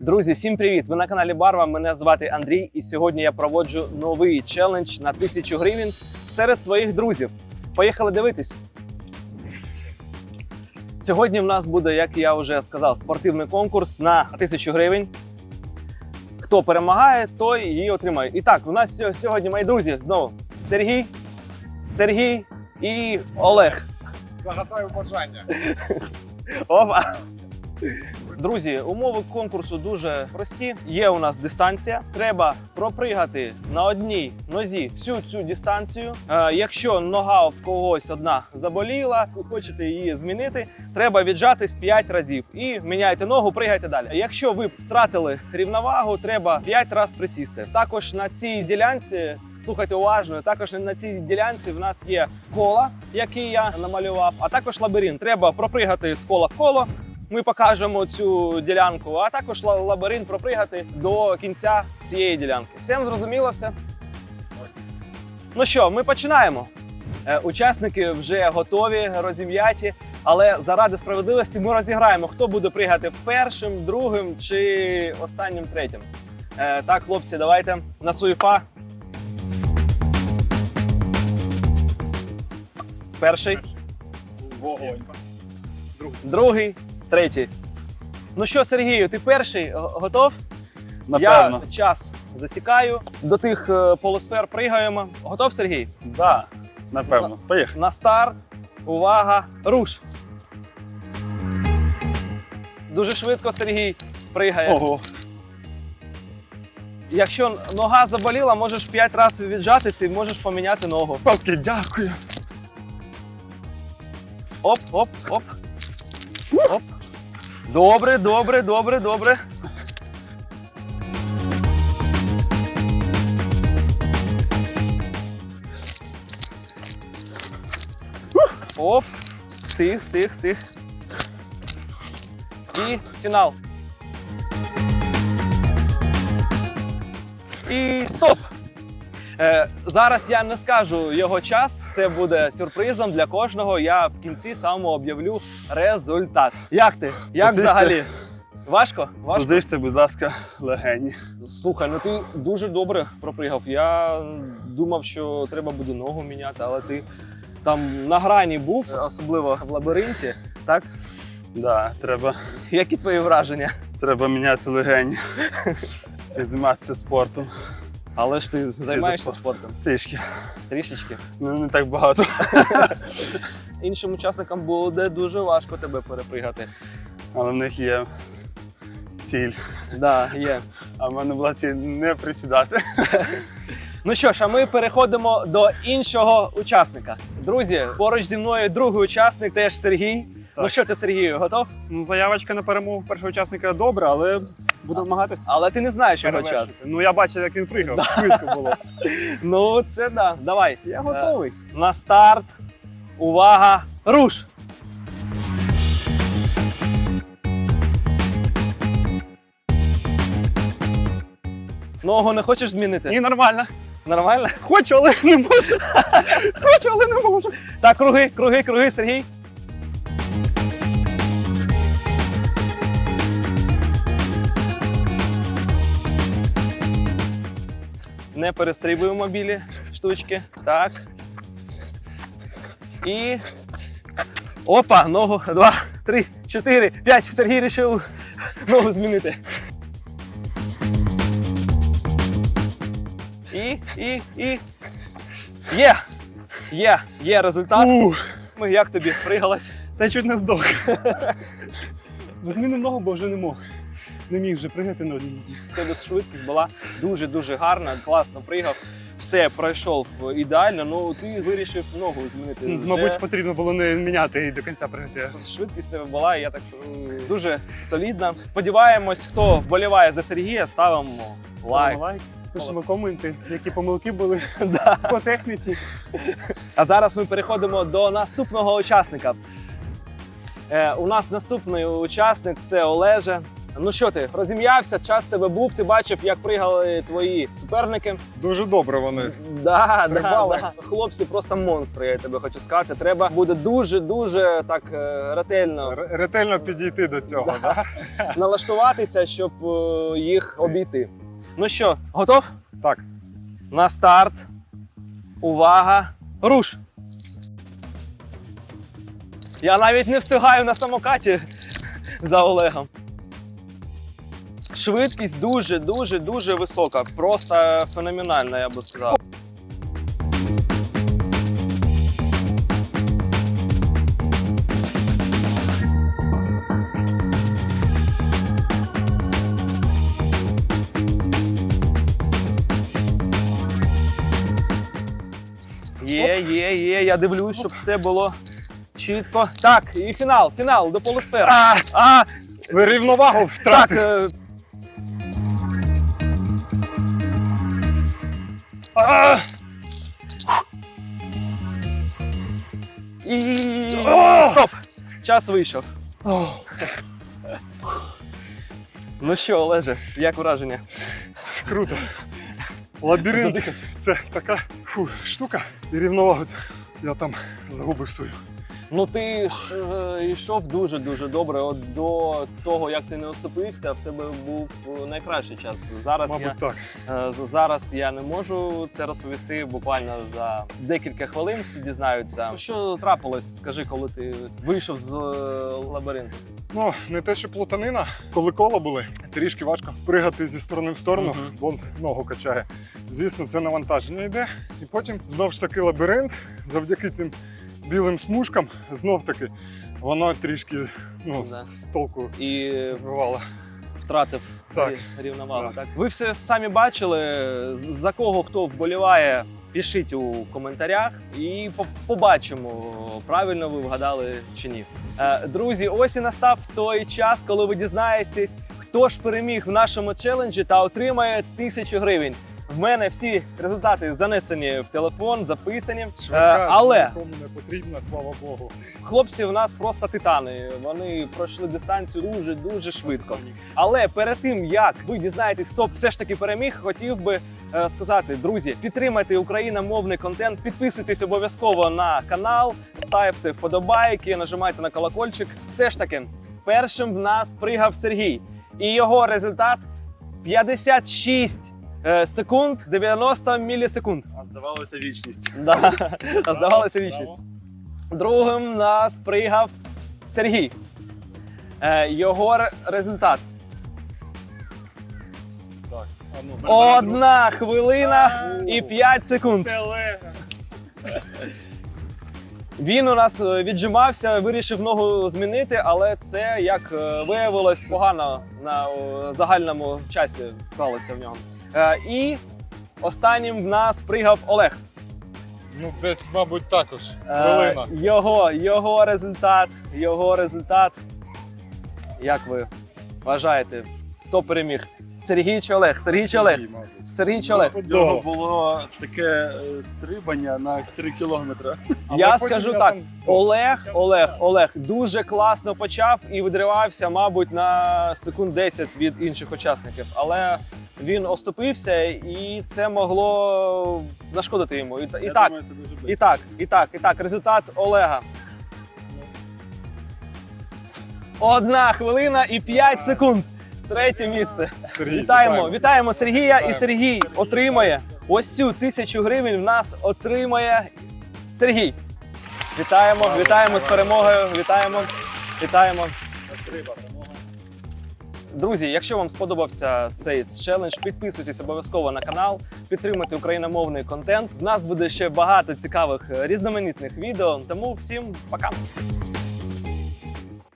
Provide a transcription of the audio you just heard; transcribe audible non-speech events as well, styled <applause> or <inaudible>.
Друзі, всім привіт! Ви на каналі Барва. Мене звати Андрій, і сьогодні я проводжу новий челендж на 1000 гривень серед своїх друзів. Поїхали дивитись. Сьогодні в нас буде, як я вже сказав, спортивний конкурс на 1000 гривень. Хто перемагає, той її отримає. І так, у нас сьогодні мої друзі знову Сергій, Сергій і Олег. Загадаю бажання. Опа. Друзі, умови конкурсу дуже прості. Є у нас дистанція. Треба пропригати на одній нозі всю цю дистанцію. Е, якщо нога в когось одна заболіла, ви хочете її змінити, треба віджатись 5 разів і міняйте ногу, пригайте далі. Якщо ви втратили рівновагу, треба 5 разів присісти. Також на цій ділянці. Слухайте уважно. Також на цій ділянці в нас є кола, які я намалював, а також лабіринт. Треба пропригати з кола в коло. Ми покажемо цю ділянку, а також ла- лабіринт пропригати до кінця цієї ділянки. Всім зрозуміло все? Ну що, ми починаємо. Е, Учасники вже готові, розім'яті, але заради справедливості ми розіграємо, хто буде пригати першим, другим чи останнім третім. Е, Так, хлопці, давайте на суєфа. Перший, Вогонь. другий, третій. Ну що, Сергію, ти перший готов? Напевно. Я час засікаю. До тих е, полусфер пригаємо. Готов, Сергій? Да, напевно. Поїхали. На старт. Увага! Руш! Дуже швидко Сергій пригає. Ого. Якщо нога заболіла, можеш 5 разів віджатися і можеш поміняти ногу. Папки, дякую. Оп, оп, оп. Оп. Добре, добре, добре, добре. Оп. Стих, стих, стих. І фінал. І стоп! Е, зараз я не скажу його час. Це буде сюрпризом для кожного. Я в кінці саме об'явлю результат. Як ти? Як Позичте. взагалі? Важко? Важко? Позичте, будь ласка, легені. Слухай, ну ти дуже добре пропригав. Я думав, що треба буде ногу міняти, але ти там на грані був, особливо в лабіринті. Так? Да, треба, Які твої враження? треба міняти легені. І займатися спортом. Але ж ти займаєшся спортом Трішки. трішечки. Ну, не так багато. <laughs> Іншим учасникам буде дуже важко тебе перепригати. Але в них є ціль. Да, є. А в мене була ціль не присідати. <laughs> Ну що ж, а ми переходимо до іншого учасника. Друзі, поруч зі мною другий учасник, теж Сергій. Ну що ти, Сергію, готов? Ну, заявочка на перемогу першого учасника добра, але буду намагатися. Але ти не знаєш його перевершити. час. Ну я бачив, як він пригав. Швидко було. <laughs> Ну, це да. Давай. Я готовий. На старт. Увага! Руш! Ногу не хочеш змінити? Ні, нормально. Нормально? Хочу, але не можу. <laughs> Хочу, але не можу. Так, круги, круги, круги, Сергій. Не перестрибуємо білі штучки. Так. І. Опа! Ногу. Два, три, чотири, п'ять. Сергій вирішив ногу змінити. І, і, і. Є! Є, є результат. Ух, Ми як тобі пригалась? та чуть не здох. Змінив ногу, бо вже не мог. Не міг вже пригати на одній нозі. Тебе швидкість була дуже дуже гарна, класно пригав. Все пройшов ідеально. Ну ти вирішив ногу змінити. Вже Мабуть, потрібно було не міняти і до кінця пригати. швидкість тебе була. Я так скажу, дуже солідна. Сподіваємось, хто вболіває за Сергія, ставимо лайк. Ставимо лайк. Пишемо коменти, які помилки були <laughs> по техніці. А зараз ми переходимо до наступного учасника. Е, у нас наступний учасник це Олеже. Ну що ти, розім'явся, час тебе був. Ти бачив, як пригали твої суперники. Дуже добре вони. Да, да, Стрибали. да. Хлопці просто монстри, я тебе хочу сказати. Треба буде дуже дуже так е, ретельно Р- Ретельно підійти до цього. Да. <laughs> налаштуватися, щоб е, їх обійти. Ну що, готов? Так, На старт. Увага! Руш! Я навіть не встигаю на самокаті <laughs> за Олегом. Швидкість дуже, дуже, дуже висока. Просто феноменальна, я би сказав. Є, є, є. Я дивлюсь, щоб все було чітко. Так, і фінал, фінал до полусфери. А, а, рівновагу так. І стоп! Час вийшов. Ну що, Олеже, як враження? Круто. Лабіринт це така фу, штука. І рівновагу я там загубив свою. Ну ти ж е, йшов дуже дуже добре. От до того, як ти не оступився, в тебе був е, найкращий час. Зараз я так. Е, Зараз я не можу це розповісти буквально за декілька хвилин. Всі дізнаються. Що трапилось? Скажи, коли ти вийшов з е, лабіринту? Ну, не те, що плутанина, коли кола були, трішки важко пригати зі сторони в сторону, бо ногу качає. Звісно, це навантаження йде. І потім знов ж таки лабіринт, завдяки цим білим смужкам, знов таки воно трішки ну, Да. з, з толку І збивало. втратив Так. рівновагу. Да. Так ви все самі бачили. За кого хто вболіває, пишіть у коментарях і побачимо, правильно ви вгадали чи ні. Е, Друзі, ось і настав той час, коли ви дізнаєтесь, хто ж переміг в нашому челенджі та отримає тисячу гривень. В мене всі результати занесені в телефон, записані. Е, Швидка але нікому не потрібна, слава Богу. хлопці в нас просто титани. Вони пройшли дистанцію дуже дуже швидко. Але перед тим як ви дізнаєтесь, хто все ж таки переміг, хотів би е, сказати, друзі, підтримайте україномовний контент, підписуйтесь обов'язково на канал, ставте вподобайки, нажимайте на колокольчик. Все ж таки, першим в нас пригав Сергій, і його результат 56 е, секунд 90 мілісекунд. А здавалося вічність. Да. А здавалося вічність. Другим нас пригав Сергій. Е, його результат Так. А ну, одна хвилина і 5 секунд. Він у нас е, віджимався, вирішив ногу змінити, але це, як е, виявилось, погано на е, загальному часі склалося в нього. Е, І останнім в нас пригав Олег. Ну, десь, мабуть, також. Е, Хвилина. Його, його результат, його результат. Як ви вважаєте, хто переміг? Сергій чи Олег? Сергій чи Олег? Сергій чи Олег? У нього було таке е, стрибання на 3 кілометри. Я скажу так. Олег, Олег, Олег дуже класно почав і видривався, мабуть, на секунд 10 від інших учасників. Але він оступився, і це могло нашкодити йому. І, і Я так, думаю, це дуже і так, і так, і так. Результат Олега. Одна хвилина і 5 секунд. Третє місце. Сергій, Вітаємо, вітаємо Сергія. І. Сергій отримає ось цю тисячу гривень. В нас отримає Сергій. Вітаємо, вітаємо з перемогою. Вітаємо, вітаємо. Стриба, перемога. Друзі, якщо вам сподобався цей челендж, підписуйтесь обов'язково на канал, підтримуйте україномовний контент. У нас буде ще багато цікавих е, різноманітних відео. Тому всім пока!